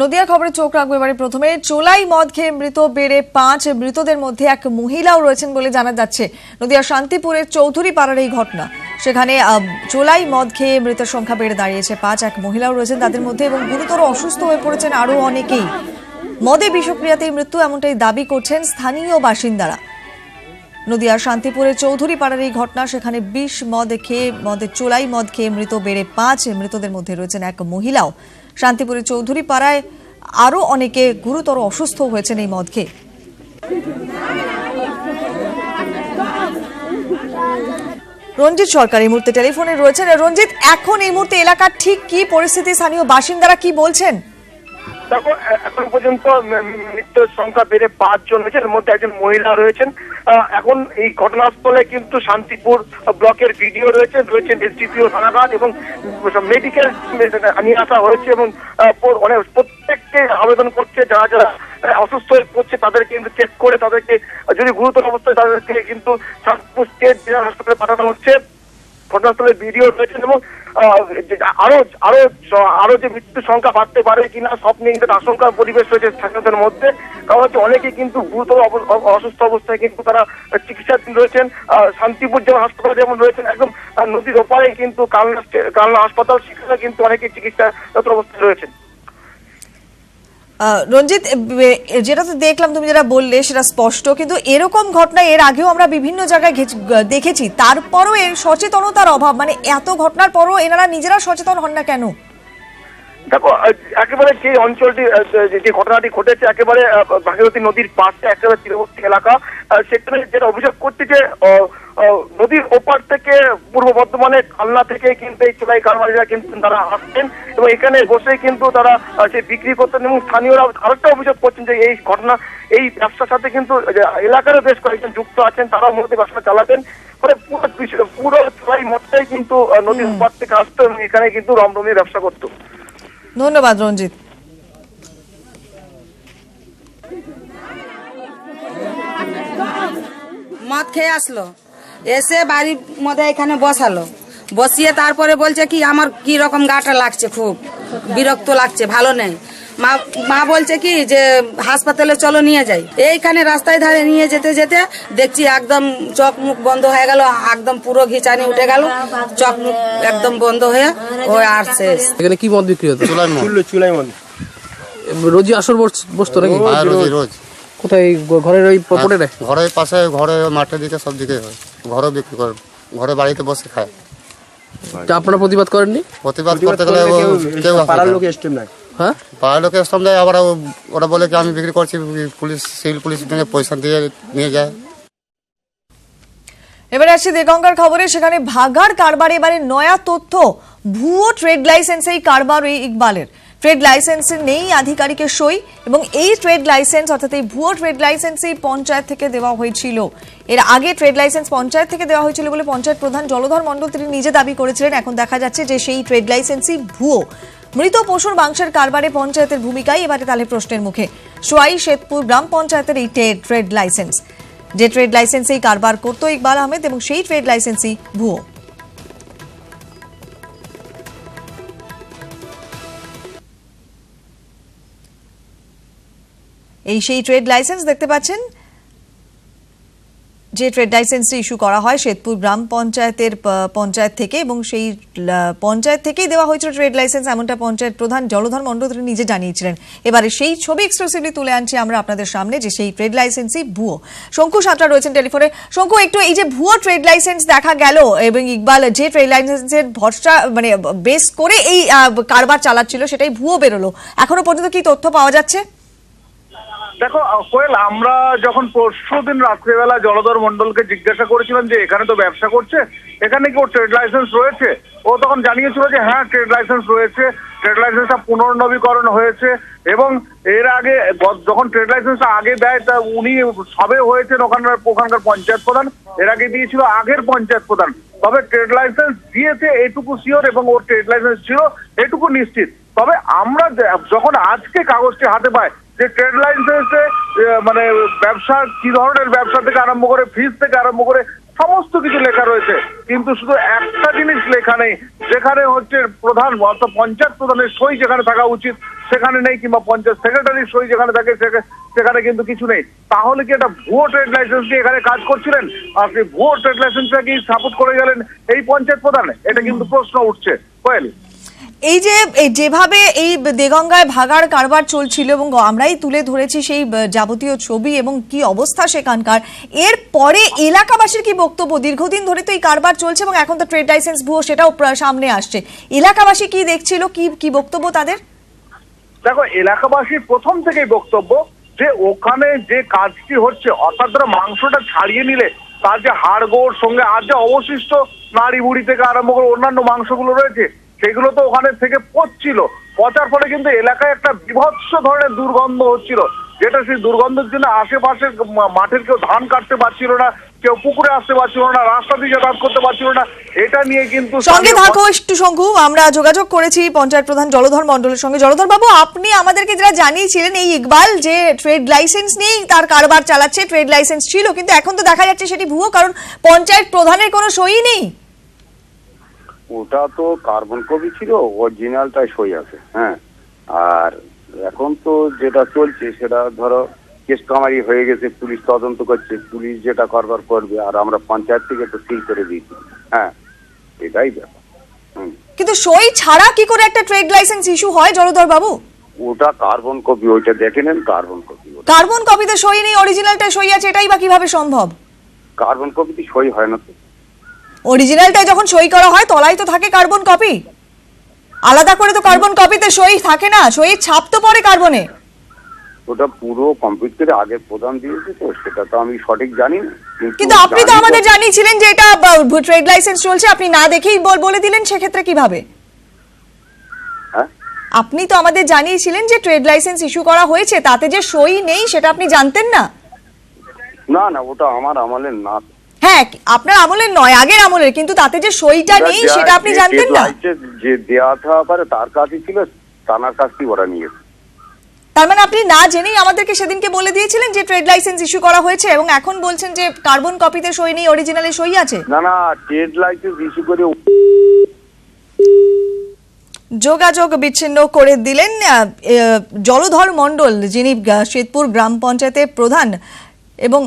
নদিয়া খবরে চোখ রাখব এবারে প্রথমে। চোলাই মদ খেয়ে মৃত বেড়ে পাঁচ মৃতদের মধ্যে এক মহিলাও রয়েছেন বলে জানা যাচ্ছে। নদিয়া শান্তিপুরের চৌধুরী পাড়ার এই ঘটনা। সেখানে চোলাই মদ খেয়ে মৃতের সংখ্যা বেড়ে দাঁড়িয়েছে পাঁচ। এক মহিলাও রয়েছেন তাদের মধ্যে এবং গুরুতর অসুস্থ হয়ে পড়েছেন আরও অনেকেই। মদে বিষক্রিয়াতেই মৃত্যু এমনটাই দাবি করছেন স্থানীয় বাসিন্দারা। নদিয়ার শান্তিপুরে চৌধুরী পাড়ার এই ঘটনা, সেখানে বিষ মদ খেয়ে, মদের চোলাই মদ খেয়ে মৃত বেড়ে পাঁচ মৃতদের মধ্যে রয়েছেন এক মহিলাও। শান্তিপুরে চৌধুরী পাড়ায় আরও অনেকে গুরুতর অসুস্থ হয়েছেন এই মদ খেয়ে। রঞ্জিত সরকার এই মুহূর্তে টেলিফোনে রয়েছেন। রঞ্জিত, এখন এই মুহূর্তে এলাকার ঠিক কি পরিস্থিতি? স্থানীয় বাসিন্দারা কি বলছেন? দেখো এখন পর্যন্ত মৃত্যুর সংখ্যা বেড়ে পাঁচজন হয়েছে। এর মধ্যে একজন মহিলা রয়েছেন। এখন এই ঘটনাস্থলে কিন্তু শান্তিপুর ব্লকের ভিডিও রয়েছে, রয়েছেন এসডিপিও থানাঘাট এবং মেডিকেল নিয়ে আসা হয়েছে এবং অনেক প্রত্যেককে আবেদন করছে, যারা যারা অসুস্থ হয়ে পড়ছে, তাদেরকে কিন্তু চেক করে তাদেরকে, যদি গুরুতর অবস্থায় তাদেরকে কিন্তু শান্তিপুর স্টেট জেনারেল হাসপাতালে পাঠানো হচ্ছে। ঘটনাস্থলে ভিডিও রয়েছেন এবং আরও আরও আরও যে মৃত্যুর সংখ্যা বাড়তে পারে কিনা সব নিয়ে কিন্তু আশঙ্কার পরিবেশ রয়েছে স্থানীয়দের মধ্যে। কারণ হচ্ছে অনেকে কিন্তু গুরুতর অসুস্থ অবস্থায় কিন্তু তারা চিকিৎসাধীন রয়েছেন। শান্তিপুর যেমন হাসপাতাল যেমন রয়েছেন, একদম নদীর ওপারে কিন্তু কালনা কালনা হাসপাতাল, সেখানে কিন্তু অনেকে চিকিৎসা অবস্থায় রয়েছেন। রঞ্জিত যেটা তো দেখলাম তুমি যেটা বললে সেটা স্পষ্ট, কিন্তু এরকম ঘটনা এর আগেও আমরা বিভিন্ন জায়গায় দেখেছি। তারপরও এর সচেতনতার অভাব মানে এত ঘটনার পরও এনারা নিজেরা সচেতন হন না কেন? দেখো একেবারে যে অঞ্চলটি যে ঘটনাটি ঘটেছে একেবারে ভাগীরথী নদীর পাশে একেবারে তীরবর্তী এলাকা সেখানে যেটা অভিযোগ করছে যে নদীর ওপার থেকে পূর্ব বর্ধমানে কালনা থেকে কিন্তু এই চোলাই কারবারিরা কিন্তু তারা আসছেন এবং এখানে বসে কিন্তু তারা সে বিক্রি করতেন এবং স্থানীয়রা আরেকটা অভিযোগ করছেন যে এই ঘটনা এই ব্যবসার সাথে কিন্তু এলাকারও বেশ কয়েকজন যুক্ত আছেন তারাও মূলত ব্যবসা চালাতেন ফলে পুরো পুরো চোলাই মতটাই কিন্তু নদীর ওপার থেকে আসতো এবং এখানে কিন্তু রমরমিয়ে ব্যবসা করতো। ধন্যবাদ রঞ্জিত। মদ খেয়ে আসলো। এসে বাড়ির মধ্যে এখানে বসালো। বসিয়ে তারপরে বলছে কি, আমার কি রকম গাটা লাগছে খুব, বিরক্ত লাগছে, ভালো নেই। মা মা বলছে কি যে হাসপাতালে চলো নিয়ে যাই। এইখানে রাস্তায় ধারে নিয়ে যেতে যেতে দেখছি একদম চোখ মুখ বন্ধ হয়ে গেল একদম পুরো ঘিচানি উঠে গেল চোখ মুখ একদম বন্ধ হয়ে ও আর শেষ। এখানে কি মদ বিক্রি হতো চুলাই মদ চুলাই মদ রোজই আসর বসতো নাকি? রোজ রোজ কোথায় ঘরের ওই পটে ঘরের পাশে ঘরে মাঠের দিকে সব দিকে হয়। ঘরেও বিক্রি করে। ঘরে বাড়িতে বসে খায়। তা আপনারা প্রতিবাদ করেননি? প্রতিবাদ করতে গেলে কেউ পাড়ার লোক স্টেপ নাই হ্যাঁ? পাড়ার লোকের আবার ওরা বলে কি আমি বিক্রি করছি পুলিশ সিভিল পুলিশ থেকে পয়সা দিয়ে নিয়ে যায়। এবারে আসছি দেগঙ্গার খবরে সেখানে ভাগার কারবারে এবারে নয়া তথ্য। ভুয়ো ট্রেড লাইসেন্স এই কারবার ওই ইকবালের। ট্রেড লাইসেন্স নেই আধিকারিকের সই এবং এই ট্রেড লাইসেন্স অর্থাৎ এই ভুয়ো ট্রেড লাইসেন্স এই পঞ্চায়েত থেকে দেওয়া হয়েছিল। এর আগে ট্রেড লাইসেন্স পঞ্চায়েত থেকে দেওয়া হয়েছিল বলে পঞ্চায়েত প্রধান জলধর মণ্ডল তিনি নিজে দাবি করেছিলেন। এখন দেখা যাচ্ছে যে সেই ট্রেড লাইসেন্সই ভুয়ো। মৃত পশুর মাংসের কারবারে পঞ্চায়েতের ভূমিকাই এবারে তাহলে প্রশ্নের মুখে। সোয়াই শেতপুর গ্রাম পঞ্চায়েতের এই ট্রেড লাইসেন্স। যে ট্রেড লাইসেন্সেই কারবার করতো ইকবাল আহমেদ এবং সেই ট্রেড লাইসেন্সই ভুয়ো। এই সেই ট্রেড লাইসেন্স দেখতে পাচ্ছেন যে ট্রেড লাইসেন্সটি ইস্যু করা হয় শ্বেতপুর গ্রাম পঞ্চায়েতের পঞ্চায়েত থেকে এবং সেই পঞ্চায়েত থেকেই দেওয়া হয়েছিল ট্রেড লাইসেন্স, এমনটা পঞ্চায়েত প্রধান জলধর মণ্ডল নিজে জানিয়েছিলেন। এবারে সেই ছবি এক্সক্লুসিভলি তুলে আনছি আমরা আপনাদের সামনে যে সেই ট্রেড লাইসেন্সই ভুয়ো। শঙ্কু সাঁতরা রয়েছেন টেলিফোনে। শঙ্কু, একটু এই যে ভুয়ো ট্রেড লাইসেন্স দেখা গেল এবং ইকবাল যে ট্রেড লাইসেন্সের ভরসা মানে বেস করে এই কারবার চালাচ্ছিল সেটাই ভুয়ো বেরোলো। এখনও পর্যন্ত কি তথ্য পাওয়া যাচ্ছে? দেখো কোয়েল আমরা যখন পরশু দিন রাত্রিবেলা জলধর মন্ডলকে জিজ্ঞাসা করেছিলাম যে, এখানে তো ব্যবসা করছে? এখানে কি ওর ট্রেড লাইসেন্স রয়েছে? ও তখন জানিয়েছিল যে হ্যাঁ ট্রেড লাইসেন্স রয়েছে। ট্রেড লাইসেন্সটা পুনর্নবীকরণ হয়েছে এবং এর আগে যখন ট্রেড লাইসেন্সটা আগে দেয়, তা উনি সবে হয়েছেন ওখানকার ওখানকার পঞ্চায়েত প্রধান। এর আগে দিয়েছিল আগের পঞ্চায়েত প্রধান। তবে ট্রেড লাইসেন্স দিয়েছে এটুকু শিওর এবং ওর ট্রেড লাইসেন্স ছিল এটুকু নিশ্চিত। তবে আমরা যখন আজকে কাগজটি হাতে পাই যে ট্রেড লাইসেন্সে মানে ব্যবসা কি ধরনের ব্যবসা থেকে আরম্ভ করে ফিস থেকে আরম্ভ করে সমস্ত কিছু লেখা রয়েছে। কিন্তু শুধু একটা জিনিস লেখা নেই যেখানে হচ্ছে প্রধান অর্থাৎ পঞ্চায়েত প্রধানের সই যেখানে থাকা উচিত সেখানে নেই কিংবা পঞ্চায়েত সেক্রেটারি সই যেখানে থাকে সেখা- সেখানে কিন্তু কিছু নেই। তাহলে কি একটা ভুয়ো ট্রেড লাইসেন্স দিয়ে এখানে কাজ করছিলেন? সেই ভুয়ো ট্রেড লাইসেন্সটা কি সাপোর্ট করে গেলেন এই পঞ্চায়েত প্রধান? এটা কিন্তু প্রশ্ন উঠছে। কোয়েল? এই যে যেভাবে এই দেগঙ্গায় ভাগার কারবার চলছিল এবং আমরাই তুলে ধরেছি সেই যাবতীয় ছবি এবং কি অবস্থা সেখানকার, এর পরে এলাকাবাসীর কি বক্তব্য? দীর্ঘদিন ধরে তো এই কারবার চলছে এবং এখন তো ট্রেড লাইসেন্স ভুয়ো সেটাও সামনে আসছে। এলাকাবাসী কি দেখছিল? কি কি বক্তব্য তাদের? দেখো, এলাকাবাসীর প্রথম থেকেই বক্তব্য যে ওখানে যে কাজটি হচ্ছে, অর্থাৎ ধরো মাংসটা ছাড়িয়ে নিলে, তার যে হাড় গোড় সঙ্গে আর যে অবশিষ্ট নাড়ি বুড়ি থেকে আরম্ভ করে অন্যান্য মাংসগুলো রয়েছে সেগুলো তো ওখানে থেকে পচছিল পচার ফলে কিন্তু এলাকায় একটা বিভৎস ধরনের দুর্গন্ধ হচ্ছিল। যেটা সেই দুর্গন্ধের জন্য আশেপাশে মা- মাঠের কেউ ধান কাটতে পারছিল না কেউ পুকুরে আসতে পারছিল না রাস্তা দিয়ে যাতায়াত করতে পারছিল না। এটা নিয়ে কিন্তু সঙ্গে থাকো একটু শঙ্কু আমরা যোগাযোগ করেছি পঞ্চায়েত প্রধান জলধর মন্ডলের সঙ্গে। জলধর বাবু আপনি আমাদেরকে যারা জানিয়েছিলেন এই ইকবাল যে ট্রেড লাইসেন্স নেই তার কারবার চালাচ্ছে ট্রেড লাইসেন্স ছিল কিন্তু এখন তো দেখা যাচ্ছে সেটি ভুয়ো কারণ পঞ্চায়েত প্রধানের কোনো সই নেই। ওটা তো কার্বন কপি ছিল অরিজিনালটাই সই আছে হ্যাঁ। আর এখন তো যেটা চলছে সেটা ধরো কেস কামারি হয়ে গেছে পুলিশ তদন্ত করছে পুলিশ যেটা করবার করবে আর আমরা পঞ্চায়েত থেকে তো সিল করে দিয়েছি হ্যাঁ। এটাই ব্যাপার কিন্তু সই ছাড়া কি করে একটা ট্রেড লাইসেন্স ইস্যু হয় জলধর বাবু? ওটা কার্বন কপি ওইটা দেখে নেন কার্বন কপি কার্বন কপিতে সই নেই অরিজিনালটা সই আছে এটাই বা কীভাবে সম্ভব? কার্বন কপিতে সই হয় না তো। অরিজিনালটায় যখন সই করা হয় তলায় তো থাকে কার্বন কপি আলাদা করে তো কার্বন কপিতে সই থাকে না সই ছাপ তো পরে কার্বনে ওটা পুরো কমপ্লিট করে আগে প্রদান দিয়েছে তো সেটা তো আমি সঠিক জানি না। কিন্তু আপনি তো আমাদের জানিয়েছিলেন যে এটা ট্রেড লাইসেন্স চলছে আপনি না দেখেই বল- বলে দিলেন সেক্ষেত্রে কীভাবে? হ্যাঁ? আপনি তো আমাদের জানিয়েছিলেন যে ট্রেড লাইসেন্স ইস্যু করা হয়েছে তাতে যে সই নেই সেটা আপনি জানতেন না? না না ওটা আমার আমলের না। হ্যাঁ আপনার আমলের নয় আগের আমলের কিন্তু তাতে যে সইটা নেই সেটা আপনি জানতেন না। যে থাকা পারে তার কাছে ছিল তানার কাছ থেকে ওরা নিয়েছে। তার মানে আপনি না জেনেই আমাদেরকে সেদিনকে বলে দিয়েছিলেন যে ট্রেড লাইসেন্স ইস্যু করা হয়েছে এবং এখন বলছেন যে কার্বন কপিতে সই নেই অরিজিনালে সই আছে? না না ট্রেড লাইসেন্স ইস্যু করে যোগাযোগ বিচ্ছিন্ন করে দিলেন জলধর মণ্ডল যিনি শ্বেতপুর গ্রাম পঞ্চায়েতের প্রধান এবং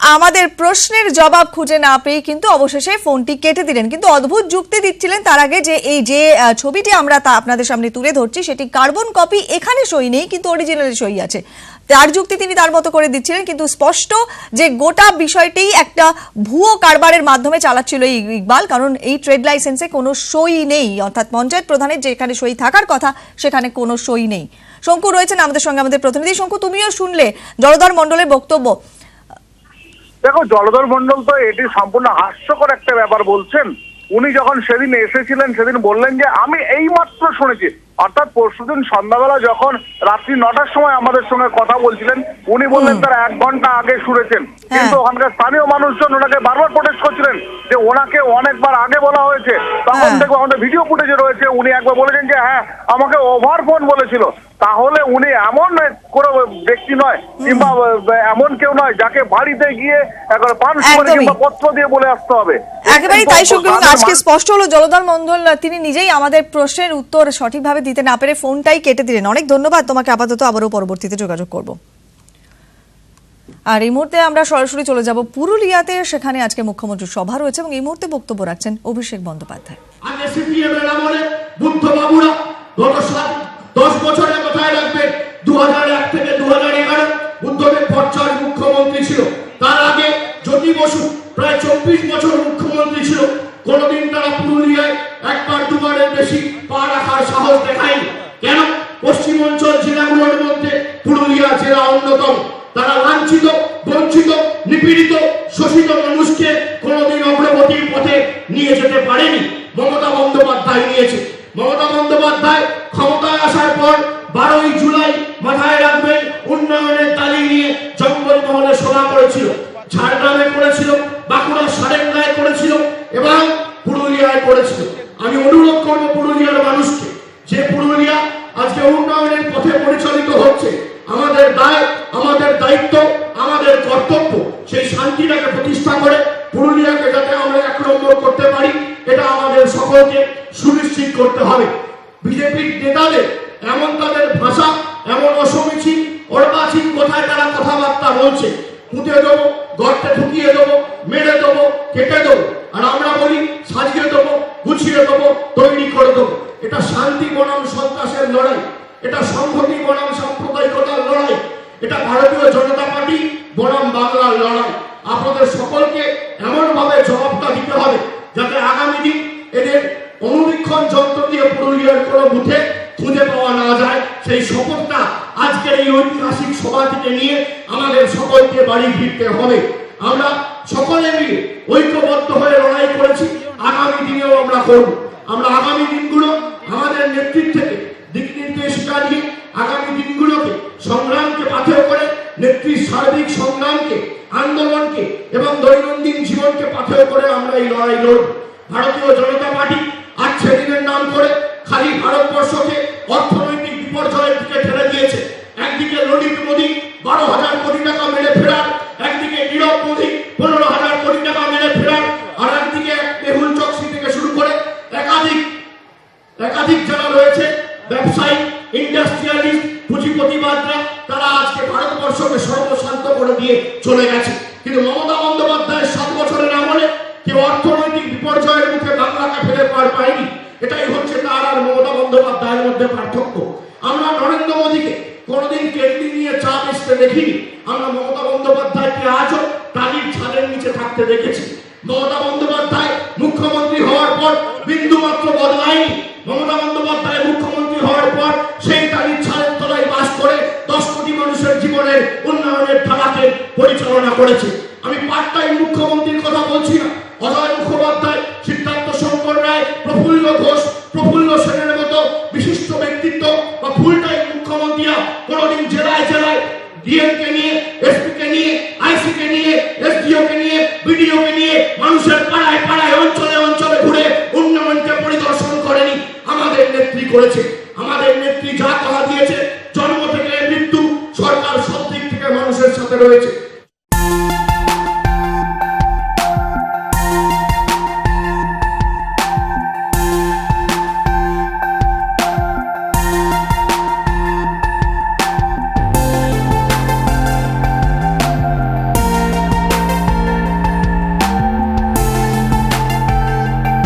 আমাদের প্রশ্নের জবাব খুঁজে না পেয়ে কিন্তু অবশেষে ফোনটি কেটে দিলেন। কিন্তু অদ্ভুত যুক্তি দিচ্ছিলেন তার আগে যে এই যে ছবিটি আমরা তা আপনাদের সামনে তুলে ধরছি, সেটি কার্বন কপি, এখানে সই নেই, কিন্তু অরিজিনালি সই আছে। তার যুক্তি তিনি তার মতো করে দিচ্ছিলেন, কিন্তু স্পষ্ট যে গোটা বিষয়টি একটা ভুয়ো কারবারের মাধ্যমে চালাচ্ছিল এই ইকবাল, কারণ এই ট্রেড লাইসেন্সে কোনো সই নেই। অর্থাৎ পঞ্চায়েত প্রধানের যেখানে সই থাকার কথা, সেখানে কোনো সই নেই। শঙ্কু রয়েছেন আমাদের সঙ্গে, আমাদের প্রতিনিধি। শঙ্কু, তুমিও শুনলে। জলধর মণ্ডলের বক্তব্য দেখো, জলধর মন্ডল তো এটি সম্পূর্ণ হাস্যকর একটা ব্যাপার বলছেন। উনি যখন সেদিন এসেছিলেন, সেদিন বললেন যে, আমি এই মাত্র শুনেছি। অর্থাৎ পরশুদিন সন্ধ্যাবেলা যখন রাত্রি নটার সময় আমাদের সঙ্গে কথা বলছিলেন উনি বললেন তারা এক ঘণ্টা আগে শুনেছেন কিন্তু ওখানকার স্থানীয় মানুষজন ওনাকে বারবার প্রোটেস্ট করছিলেন যে ওনাকে অনেকবার আগে বলা হয়েছে। তখন হ্যাঁ। দেখব আমাদের ভিডিও ফুটেজে রয়েছে উনি একবার বলেছেন যে হ্যাঁ আমাকে ওভার ফোন বলেছিল। তাহলে উনি এমন কোনো ব্যক্তি নয় কিংবা এমন কেউ নয় যাকে বাড়িতে গিয়ে একবার পান কিংবা পত্র দিয়ে বলে আসতে হবে। একেবারেই তাই শোক আজকে স্পষ্ট হলো জলধর মন্ডল তিনি নিজেই আমাদের প্রশ্নের উত্তর সঠিকভাবে দিতে না পেরে ফোনটাই কেটে দিলেন। অনেক ধন্যবাদ, তোমাকে আপাতত আবারও পরবর্তীতে যোগাযোগ করব। আর এই মুহূর্তে আমরা সরাসরি চলে যাব পুরুলিয়াতে, সেখানে আজকে মুখ্যমন্ত্রীর সভা রয়েছে এবং এই মুহূর্তে বক্তব্য রাখছেন অভিষেক বন্দ্যোপাধ্যায়। সিপিএম এর আমলে বুদ্ধ বাবুরা। দশ বছরে মাথায় রাখবেন দু থেকে দু হাজার এগারো মুখ্যমন্ত্রী ছিল। তার আগে জ্যোতি বসু প্রায় চব্বিশ বছর মুখ্যমন্ত্রী ছিল। কোনোদিন পর বারোই জুলাই মাথায় রাখবেন উন্নয়নের তালি নিয়ে জঙ্গলমহলে সভা করেছিল। ঝাড়গ্রামে করেছিল বাঁকুড়ার সারেঙ্গায় করেছিল এবং পুরুলিয়ায় করেছিল। আমি অনুরোধ করব পুরুলিয়ার মানুষকে যে পুরুলিয়া আজকে উন্নয়নের পথে পরিচালিত হচ্ছে, আমাদের দায়, আমাদের দায়িত্ব, আমাদের কর্তব্য সেই শান্তিটাকে প্রতিষ্ঠা করে পুরুলিয়াকে এটা ভারতীয় জনতা পার্টি বনাম বাংলার লড়াই। আপনাদের সকলকে এমন ভাবে জবাবটা দিতে হবে যাতে আগামী দিন এদের অনুবীক্ষণ যন্ত্র দিয়ে পুরুলিয়ার কোনো বুথে খুঁজে পাওয়া না যায়। সেই শপথটা আজকের এই ঐতিহাসিক সভা থেকে নিয়ে আমাদের সকলকে বাড়ি ফিরতে হবে। আমরা সকলে মিলে ঐক্যবদ্ধ হয়ে লড়াই করেছি। আগামী দিনেও আমরা করব। আমরা আগামী দিনগুলো আমাদের নেতৃত্ব থেকে দিক নির্দেশিকা দিয়ে আগামী দিনগুলোকে সংগ্রামকে পাথেয় করে নেত্রীর সার্বিক সংগ্রামকে, আন্দোলনকে এবং দৈনন্দিন জীবনকে পাথেয় করে আমরা এই লড়াই লড়ব। ভারতীয় জনতা পার্টি আজ সেদিনের নাম করে খালি ভারতবর্ষকে অর্থনৈতিক বিপর্যয়ের দিকে ঠেলে দিয়েছে। একদিকে ললিত মোদী বারো হাজার কোটি টাকা মেরে ফেরার পার্থক্য। আমরা নরেন্দ্র মোদীকে কোনোদিন নিয়ে চা দেখিনি। আমরা মমতা বন্দ্যোপাধ্যায়কে আজও টালির ছাদের নিচে থাকতে দেখেছি। মমতা বন্দ্যোপাধ্যায় মুখ্যমন্ত্রী হওয়ার পর বদলায়নি। মমতা বন্দ্যোপাধ্যায় মুখ্যমন্ত্রী হওয়ার পর সেই তারিখ ছাদের তলায় বাস করে দশ কোটি মানুষের জীবনের উন্নয়নের ধারাকে পরিচালনা করেছে। আমি পার্ট টাইম মুখ্যমন্ত্রীর কথা বলছি। রয়েছে।